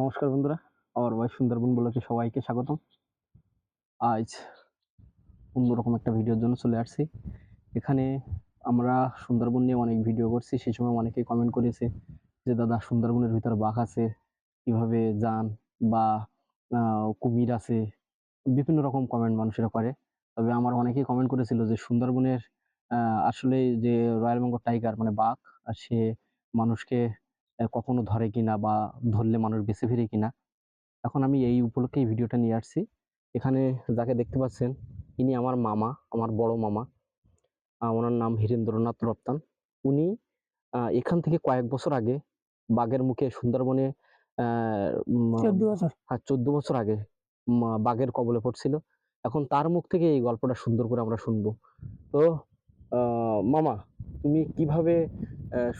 নমস্কার বন্ধুরা আমার ভয়েস সুন্দরবন ব্লগে সবাইকে স্বাগতম। আজ অন্যরকম একটা ভিডিওর জন্য চলে আসছি। এখানে আমরা সুন্দরবন নিয়ে অনেক ভিডিও করছি, সেই সময় অনেকেই কমেন্ট করেছে যে, দাদা, সুন্দরবনের ভিতরে বাঘ আছে, কীভাবে যান? বা কুমির আছে, বিভিন্ন রকম কমেন্ট মানুষেরা করে। তবে আমার অনেকেই কমেন্ট করেছিল যে, সুন্দরবনের আসলে যে রয়্যাল বেঙ্গল টাইগার মানে বাঘ, আর সে মানুষকে কখনো ধরে কিনা বা ধরলে মানুষ বেঁচে ফিরে কিনা। এখন আমি এই উপলক্ষে এই ভিডিওটা নিয়ে আসছি। এখানে যাকে দেখতে পাচ্ছেন ইনি আমার মামা আমার বড় মামা। ওনার নাম হীরেন্দ্রনাথ রপ্তান। উনি এখান থেকে কয়েক বছর আগে বাঘের মুখে সুন্দরবনে আহ, চোদ্দ বছর। হ্যাঁ চোদ্দ বছর আগে বাঘের কবলে পড়ছিল। এখন তার মুখ থেকে এই গল্পটা সুন্দর করে আমরা শুনব। তো মামা তুমি কীভাবে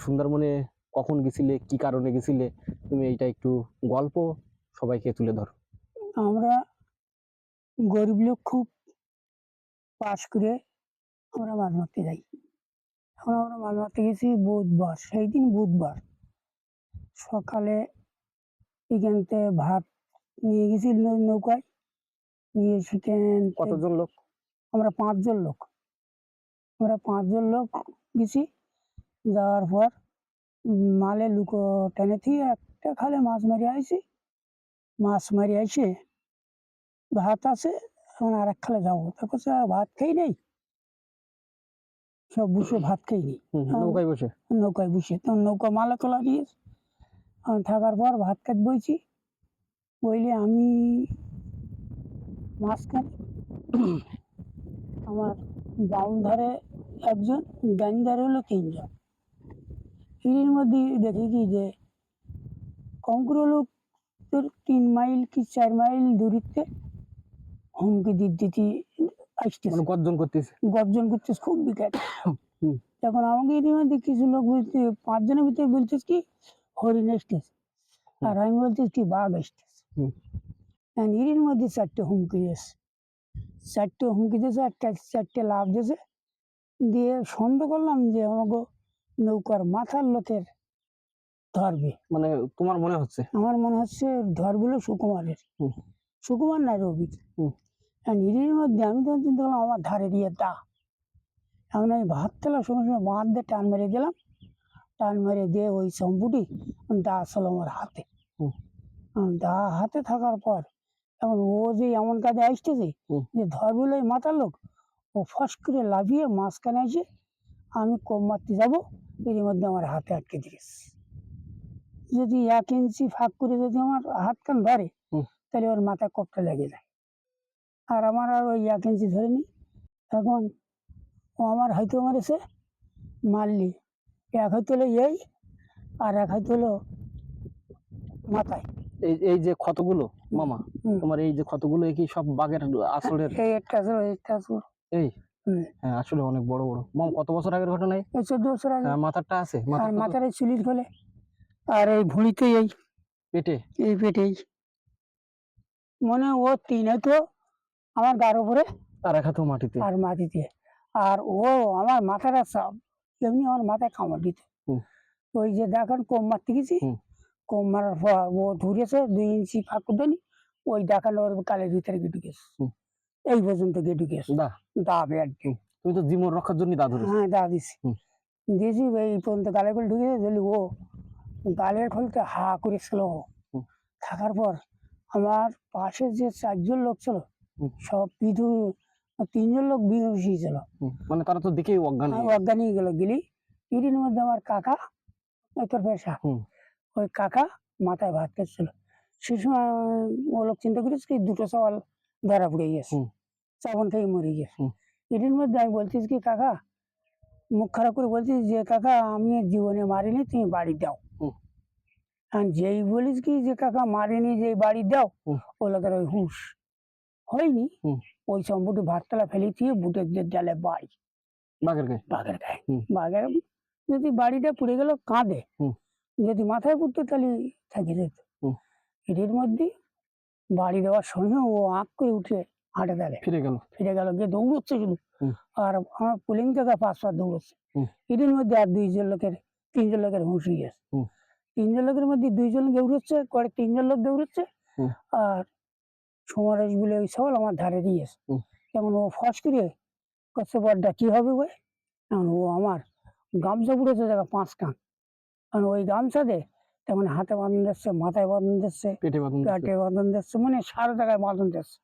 সুন্দরবনে কখন গেছিলে কি কারণে গেছিলে? তুমি এইটা একটু গল্প সবাইকে তুলে ধরো। আমরা গরিব লোক খুব পাশ করে আমরা মাছ মারতে যাই। এখন আমরা মাছ মারতে গেছি বুধবার সেই দিন বুধবার। সকালে এখান থেকে ভাত নিয়ে গেছি নৌকায়। নিয়ে সেখান কতজন লোক? আমরা পাঁচজন লোক। আমরা পাঁচজন লোক গেছি। যাওয়ার পর মালে লুকো টেনে থেকে একটা খালে মাছ মারি আইছি। মাছ মারি আইসে ভাত আছে এখন আর এক খালে যাব। তা করছে ভাত খেয়ে নেই? সব বসে ভাত খেয়ে নেই। নৌকায় বসে? নৌকায় বসে। তখন নৌকা মালে তোলা দিয়ে আমি থাকার পর ভাত খাত বইছি। বইলে আমি মাছ মাঝখানে আমার বাম ধারে একজন ডান ধারে হলো তিনজন। এর মধ্যে দেখি কি যে কম করে তোর তিন মাইল কি চার মাইল দূরিতে হুমকি দিতে দিতে আসতেছে। মানে গর্জন করতেছে। গর্জন করতেছে খুব বিকাট। তখন আমাকে এর মধ্যে কিছু লোক বলতে পাঁচজনের ভিতরে বলছিস কি হরিণ এসতেছে আর আমি বলতেছি কি বাঘ এসতেছে এর মধ্যে চারটে হুমকি দিয়েছে। চারটে হুমকি দিয়েছে একটা চারটে লাভ দিয়েছে। দিয়ে সন্দেহ করলাম যে আমাকে নৌকার মাথার লোকের ধরবে। মানে তোমার মনে হচ্ছে? আমার মনে হচ্ছে ধরগুলো সুকুমারের। সুকুমার না রবি হুম। নিরির মধ্যে আমি তখন চিন্তা করলাম আমার ধারে দিয়ে দা এখন আমি ভাত তেলার সঙ্গে সঙ্গে বাঁধ দিয়ে টান মেরে দিলাম। টান মেরে দিয়ে ওই চম্পুটি দা আসলো আমার হাতে। দা হাতে থাকার পর এখন ও যে এমন কাজে আসতেছে। যে ধরবিল ওই মাথার লোক ও ফস করে লাভিয়ে মাঝখানে এসে আমি কম মারতে যাব। এর মধ্যে আমার হাতে আটকে দিয়েছে যদি এক ইঞ্চি ফাঁক করে যদি আমার হাত কান ধরে। তাহলে ওর মাথায় কপটা লেগে যায়। আর আমার আর ওই এক ইঞ্চি ধরেনি এখন ও আমার হয়তো মারেছে মারলি। এক হয়তো হলো এই আর এক হয়তো হলো মাথায়। এই এই যে ক্ষতগুলো মামা তোমার এই যে ক্ষতগুলো কি সব বাঘের আসলের এই একটা আছে ওই একটা আছে এই। হ্যাঁ আসলে অনেক বড় বড়। মাম কত বছর আগের ঘটনা এই? চোদ্দ বছর আগে। হ্যাঁ, মাথারটা আছে মাথার এই চুলির আর এই ভুঁড়িতে এই পেটে? এই পেটেই মনে ও তিন হয়তো আমার গার উপরে। আর এক মাটিতে? আর মাটিতে। আর ও আমার মাথাটা সব এমনি আমার মাথায় কামড় দিত। ওই যে দেখেন কম মারতে গেছি। কম মারার পর ও ধরেছে দুই ইঞ্চি ফাঁক দেনি ওই দেখানো ওর কালের ভিতরে হুম। এই পর্যন্ত গিয়ে ঢুকেছে দা দা বেড তুমি তো জীবন রক্ষার জন্য দা ধরেছো। হ্যাঁ দা দিছি। দিয়েছি এই পর্যন্ত গালে করে ঢুকেছে ধরলি ও গালের খোলতে হা করেছিল ও। থাকার পর আমার পাশে যে চারজন লোক ছিল সব বিধু তিনজন লোক বিহুষি ছিল মানে তারা তো দেখেই অজ্ঞান হয়ে গেছে। অজ্ঞানী গেল। গেলি এর মধ্যে আমার কাকা তোর পেশা। ওই কাকা মাথায় ভাত খাচ্ছিল। সে সময় ও লোক চিন্তা করিস কি দুটো সওয়াল ধরা পড়ে গেছে। চাবন খেয়ে মরে গেছে। এটির মধ্যে আমি বলছিস কি কাকা মুখ খারাপ করে বলছিস যে কাকা আমি জীবনে মারিনি তুমি বাড়ি দাও যেই বলিস কি যে কাকা মারিনি যে বাড়ি দাও। ও লোকের ওই হুঁশ হয়নি। ওই সম্পুটি ভাততলা ফেলে দিয়ে বুটের যে জালে বাড়ি বাঘের গায়ে বাঘের গায়ে। বাঘের যদি বাড়িটা পুড়ে গেল কাঁদে। যদি মাথায় পড়তো তাহলে থেকে যেত। এটির মধ্যে বাড়ি দেওয়ার সঙ্গে ও আঁক করে উঠে হাঁটে দাঁড়ে ফিরে গেল। ফিরে গেল গিয়ে দৌড়চ্ছে শুধু। আর আমার পুলিং কাকা পাঁচ পাঁচ দৌড়চ্ছে। এটির মধ্যে আর দুইজন লোকের তিনজন লোকের হুঁশ হয়ে গেছে। তিনজন লোকের মধ্যে দুইজন দৌড়চ্ছে করে তিনজন লোক দৌড়চ্ছে। আর সমরেশ বলে ওই সবল আমার ধারে দিয়েছে। যেমন ও ফস করে কচ্ছে বড্ডা কি হবে ওই এখন ও আমার গামছা পুড়েছে জায়গা পাঁচ কান। কারণ ওই গামছা দে তেমন হাতে বাঁধন দিচ্ছে মাথায় বাঁধন দিচ্ছে পেটে বাঁধন দিচ্ছে। মানে সারা জায়গায় বাঁধন দিচ্ছে।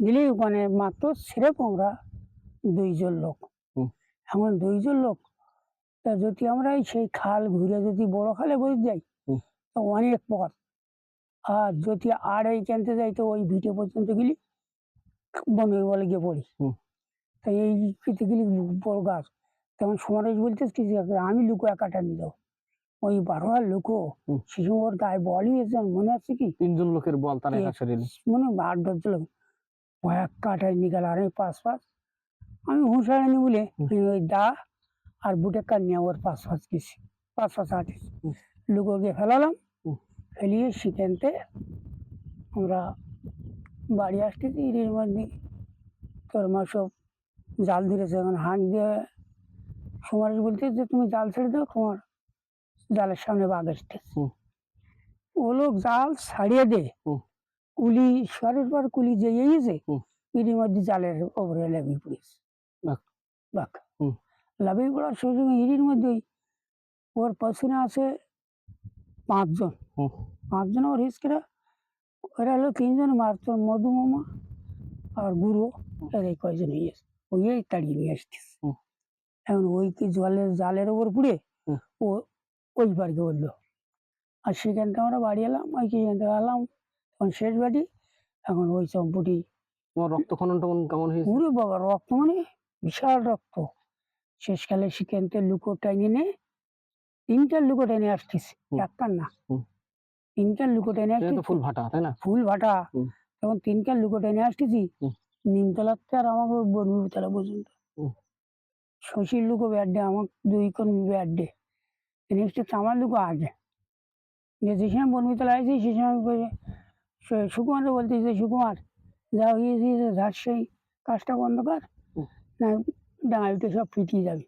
দিলে ওখানে মাত্র সেরকম আমরা দুইজন লোক। এমন দুইজন লোক তা যদি আমরা সেই খাল ঘুরে যদি বড় খালে বসে যাই। তো অনেক পথ আর যদি আর এই জানতে যাই তো ওই ভিটে পর্যন্ত গেলি বনে বলে গিয়ে পড়ি হুম। তো এই খেতে গেলি বড় গাছ তেমন সমারেশ বলতেস কি আমি লুকো একাটা নিয়ে যাব ওই বারো লুকো। শিশু ওর গায়ে বলই মনে আছে কি তিনজন লোকের বল তার? একা শরীরে মনে হয় আট দশ লোক এক কাঠায় নিয়ে গেল আর আমি পাঁচ পাঁচ আমি হুঁশাড়ানি বলে আমি ওই দা আর বুটে কান নিয়ে ওর পাঁচ পাঁচ গেছি। পাঁচ পাঁচ আটিস হুম। লুকো গিয়ে ফেলালাম। ফেলিয়ে সেখানতে আমরা বাড়ি আসতেছি এর মধ্যে। তোর মা সব জাল ধরেছে এখন হাঁক দিয়ে সমাজ বলতে যে তুমি জাল ছেড়ে দাও তোমার জালের সামনে বাঘ আসতেছে। ও লোক জাল ছাড়িয়ে দে। কুলি সরের পর কুলি যে গেছে হুম। এর মধ্যে জালের ওপরে লাভিয়ে পড়েছে বাঘ। লাভিয়ে পড়ার সঙ্গে এরির মধ্যেই ওর পেছনে আছে পাঁচজন। পাঁচজন ওর হিসকেরা ওরা হলো তিনজন মারতো মধু মামা আর গুরু এর এই কয়জন ইয়ে ওই এই তাড়িয়ে নিয়ে আসতিস হুম। এখন ওই কি জলের জালের ওপর পুড়ে। ও ওই পার্কে বলল আর সেখান থেকে আমরা বাড়ি এলাম ওই কি এলাম তখন শেষ বাড়ি এখন ওই চম্পুটি তোমার রক্তক্ষরণ টমন কেমন হয়েছে? পুরো বাবা রক্ত মানে বিশাল রক্ত। শেষকালে সেখান থেকে লুকো টাইনে নে তিনটার লুকো টেনে আসতিস হুম। একটার না। তিনটার লুকো টেনে সেটা তো আসতিস। ফুল ভাটা তাই না? ফুল ভাটা। তখন তিনটার লুকো টেনে আসতেছি থেকে আর আমাকে বরুতলা পর্যন্ত। হুম। শশীর লুকো ব্যাড্ডে আমার দুই কোন ব্যাড্ডে নেক্সট আমার লুকো আগে। যে সময় বনবিতলা আসছি সে সময় বলে- সু- সুকুমারকে বলতে যে সুকুমার যা হয়েছে যার সেই কাজটা বন্ধ কর। না ডাঙাইতে সব ফিটিয়ে যাবে।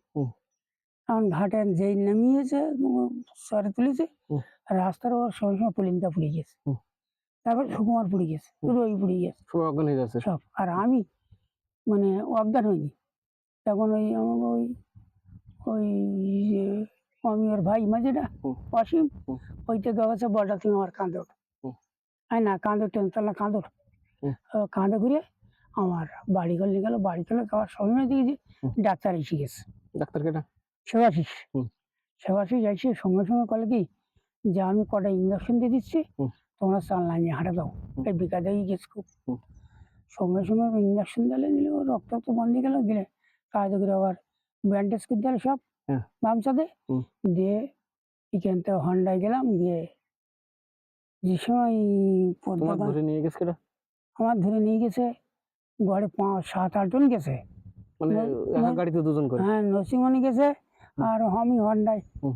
কারণ ঘাটে যেই নামিয়েছে সরে তুলেছে রাস্তার ওর সঙ্গে পুলিনটা পুড়ে গেছে। তারপর সুকুমার পুড়ে গেছে ওই পুড়ে গেছে সব অজ্ঞান হয়ে যাচ্ছে সব আর আমি মানে অজ্ঞান হইনি তখন ওই আমার ওই ওই যে আমি ওর ভাই মাঝেটা অসীম। ওই থেকে গেছে তুমি আমার কাঁদে ওঠ। আয় না কাঁদে না কাঁদে কাঁদে ঘুরে আমার বাড়ি নিয়ে গেল বাড়ি গেলে যাওয়ার সময় হুম। ডাক্তার এসে গেছে ডাক্তার কেটা সেবাশিস। সেবাশিস এসে সঙ্গে সঙ্গে কলে কি যে আমি কটা ইঞ্জেকশন দিয়ে দিচ্ছি। তোমরা চালনা নিয়ে হাঁটা দাও। এই বিকা দিয়ে গেছে খুব সঙ্গে সঙ্গে ইঞ্জেকশন দিলে দিলে ও রক্ত তো বন্ধ গেল দিলে কাজ করে আবার ব্যান্ডেজ করে দিলে সব হ্যাঁ। হুম। দিয়ে এখান থেকে হন্ডায় গেলাম দিয়ে যে সময় ধরে নিয়ে গেছে আমার ধরে নিয়ে গেছে ঘরে পাঁচ সাত আটজন গেছে। মানে গাড়িতে দুজন করে? হ্যাঁ নরসিংহনি গেছে আর আমি হন্ডায়। হুম।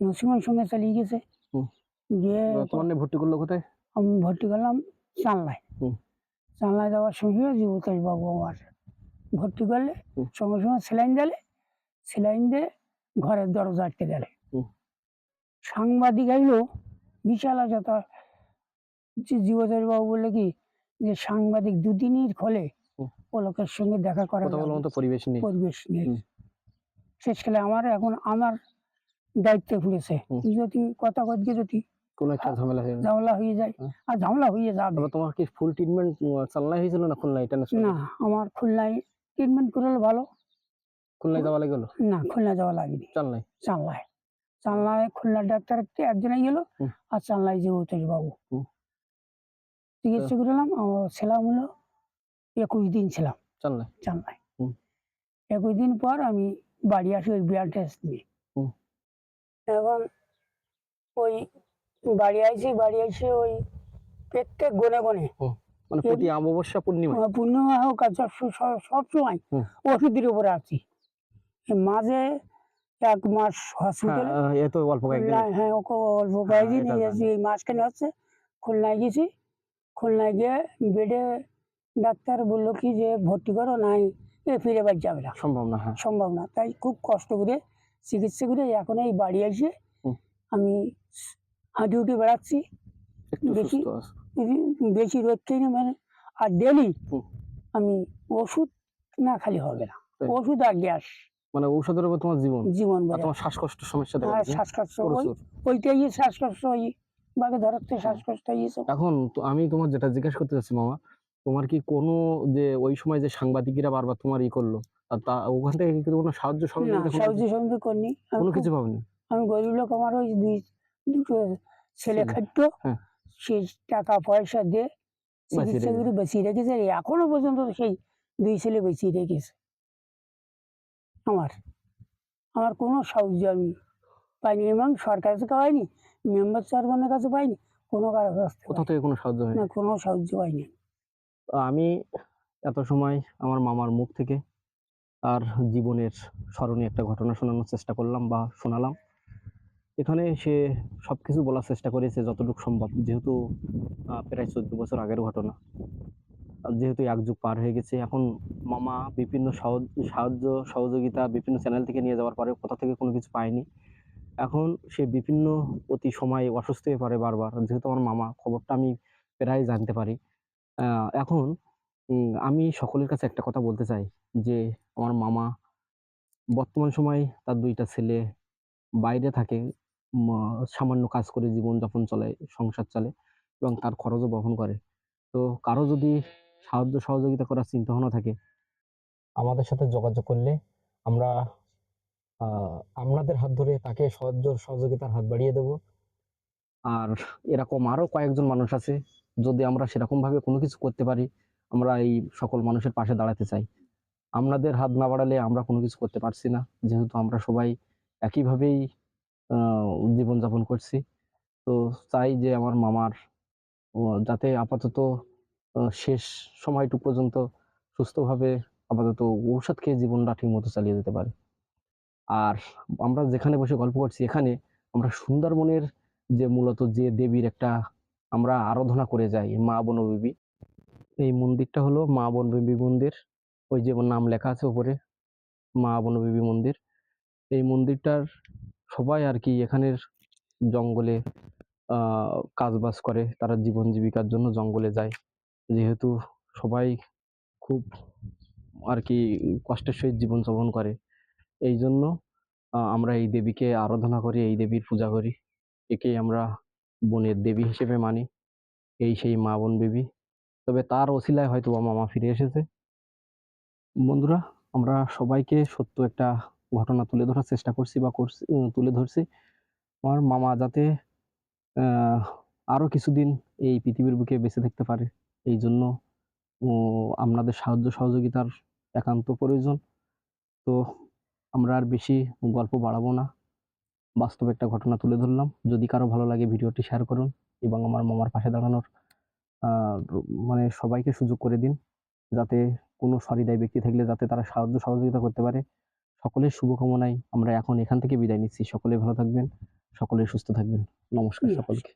নরসিংহন সঙ্গে চালিয়ে গেছে। হুম। গিয়ে তোমার ভর্তি করল কোথায়? আমি ভর্তি করলাম চানলায়। হুম। চানলায় যাওয়ার সঙ্গে জীবতোষ বাবু আমার ভর্তি করলে সঙ্গে সঙ্গে সেলাইন দিলে সেলাইন দিয়ে ঘরের দরজা আটকে দিলে। হুম। সাংবাদিক আইলো বিশাল আছে তা জীবতোষ বাবু বললে কি যে সাংবাদিক দুদিনের খোলে হুম। ও লোকের সঙ্গে দেখা করা পরিবেশ নেই। পরিবেশ হুম। শেষকালে আমার এখন আমার দায়িত্বে হুম। যদি কথা কথা যদি কোনো একটা ঝামেলা হয়ে ঝামেলা হয়ে যায় আর ঝামেলা হয়ে যাবে। তোমার কি ফুল ট্রিটমেন্ট চালনায় হয়েছিল না খুলনায় এটা না আমার খুলনায় ট্রিটমেন্ট করলে ভালো। খুলনায় যাওয়া লেগে গেলো না খুলনা যাওয়া লাগেনি। চালনায়? চানলায় চানলায় খুলনা ডাক্তার একজনে গেল। আর চানলায় যে উত্তর বাবু চিকিৎসা করলাম ছিলাম হলো একুশ দিন ছিলাম। চালনায় চানলায় একুশ দিন পর আমি বাড়ি আসি ওই ব্লাড টেস্ট নিয়ে। এখন ওই বাড়ি আইছি বাড়ি এসে ওই প্রত্যেক গনে গনে। মানে প্রতি অমাবস্যা পূর্ণিমা পূর্ণিমা হোক আর সব সময় ওষুধের উপরে আছি। মাঝে এক মাস হসপিটালে হ্যাঁ অল্প কয়েকদিন। হ্যাঁ ওকে অল্প কয়েকদিন এই মাঝখানে হচ্ছে খুলনায় গেছি। খুলনায় গিয়ে বেডে ডাক্তার বলল কি যে ভর্তি করো নাই এ ফিরে বাড়ি যাবে না। সম্ভব না হ্যাঁ। সম্ভব না তাই খুব কষ্ট করে চিকিৎসা করে এখন এই বাড়ি এসে আমি হাঁটি উঠে বেড়াচ্ছি। দেখি। বেশি- বেশি রোদ খাই না মানে আর ডেলি আমি ওষুধ না খালি হবে না ওষুধ আর গ্যাস। মানে ঔষধের উপর তোমার জীবন জীবন তোমার শ্বাসকষ্ট সমস্যা দেখা শ্বাসকষ্ট ওইটাই শ্বাসকষ্ট ওই বাঘে ধরতে শ্বাসকষ্ট এখন তো আমি তোমার যেটা জিজ্ঞাসা করতে চাচ্ছি মামা তোমার কি কোনো যে ওই সময় যে সাংবাদিকেরা বারবার তোমার ই করল আর তা ওখান থেকে কি কোনো সাহায্য সহযোগিতা সাহায্য কিছু- সহযোগ করিনি কোনো কিছু পাবনি আমি গরিব লোক আমার ওই দুই দুটো ছেলে খাদ্য হ্যাঁ। সেই টাকা পয়সা দিয়ে চিকিৎসা। করে বেঁচিয়ে রেখেছে এখনও পর্যন্ত সেই দুই ছেলে বেঁচিয়ে রেখেছে। আমার। আমার কোনো সাহায্য আমি পাইনি এবং সরকার থেকে পাইনি মেম্বার চেয়ারম্যানের কাছে পাইনি কোনো কারও কাছ কোথাও থেকে কোনো সাহায্য। হয়নি? না কোনো সাহায্য পাইনি। আমি এত সময় আমার মামার মুখ থেকে তার জীবনের স্মরণীয় একটা ঘটনা শোনানোর চেষ্টা করলাম বা শোনালাম। এখানে সে সব কিছু বলার চেষ্টা করেছে যতটুকু সম্ভব যেহেতু প্রায় চোদ্দ বছর আগের ঘটনা। আর যেহেতু এক যুগ পার হয়ে গেছে, এখন মামা বিভিন্ন সাহায্য, সহযোগিতা বিভিন্ন চ্যানেল থেকে নিয়ে যাওয়ার পরে কোথা থেকে কোনো কিছু পায়নি। এখন সে বিভিন্ন প্রতি সময়ে অসুস্থ হয়ে পড়ে বারবার। যেহেতু আমার মামা, খবরটা আমি প্রায় জানতে পারি। এখন আমি সকলের কাছে একটা কথা বলতে চাই যে, আমার মামা বর্তমান সময়ে তার দুইটা ছেলে বাইরে থাকে সামান্য কাজ করে জীবনযাপন চলে, সংসার চলে এবং তার খরচও বহন করে। তো কারও যদি সাহায্য সহযোগিতা করার চিন্তা ভাবনা থাকে। আমাদের সাথে যোগাযোগ করলে আমরা আপনাদের হাত ধরে তাকে সাহায্য সহযোগিতার হাত বাড়িয়ে দেব। আর এরকম আরও কয়েকজন মানুষ আছে যদি আমরা সেরকম ভাবে কোনো কিছু করতে পারি আমরা এই সকল মানুষের পাশে দাঁড়াতে চাই। আপনাদের হাত না বাড়ালে আমরা কোনো কিছু করতে পারছি না যেহেতু আমরা সবাই একইভাবেই আহ, জীবনযাপন করছি। তো চাই যে আমার মামার যাতে আপাতত শেষ সময়টুকু পর্যন্ত সুস্থভাবে আপাতত ঔষধ খেয়ে জীবনটা ঠিক মতো চালিয়ে যেতে পারে। আর আমরা যেখানে বসে গল্প করছি এখানে আমরা সুন্দরবনের যে মূলত যে দেবীর একটা আমরা আরাধনা করে যাই, মা বনবিবি এই মন্দিরটা হলো মা বনবিবি মন্দির। ওই যে নাম লেখা আছে উপরে মা বনবিবি মন্দির। এই মন্দিরটার সবাই আর কি এখানের জঙ্গলে কাজবাজ করে। তারা জীবন জীবিকার জন্য জঙ্গলে যায়। যেহেতু সবাই খুব আর কি কষ্টের সহিত জীবন যাপন করে এই জন্য আমরা এই দেবীকে আরাধনা করি এই দেবীর পূজা করি। একেই আমরা বনের দেবী হিসেবে মানি এই সেই মা বোন দেবী। তবে তার ওসিলায় হয়তো মামা ফিরে এসেছে। বন্ধুরা আমরা সবাইকে সত্য একটা ঘটনা তুলে ধরার চেষ্টা করছি বা করছি তুলে ধরছি। আমার মামা যাতে আহ, আরও কিছুদিন এই পৃথিবীর বুকে বেঁচে থাকতে পারে। এই জন্য আপনাদের সাহায্য সহযোগিতার একান্ত প্রয়োজন। তো আমরা আর বেশি গল্প বাড়াবো না। বাস্তব একটা ঘটনা তুলে ধরলাম। যদি কারও ভালো লাগে ভিডিওটি শেয়ার করুন এবং আমার মামার পাশে দাঁড়ানোর মানে সবাইকে সুযোগ করে দিন। যাতে কোনো সহৃদয় ব্যক্তি থাকলে যাতে তারা সাহায্য সহযোগিতা করতে পারে। সকলের শুভকামনায় আমরা এখন এখান থেকে বিদায় নিচ্ছি। সকলে ভালো থাকবেন সকলে সুস্থ থাকবেন। নমস্কার। সকলকে।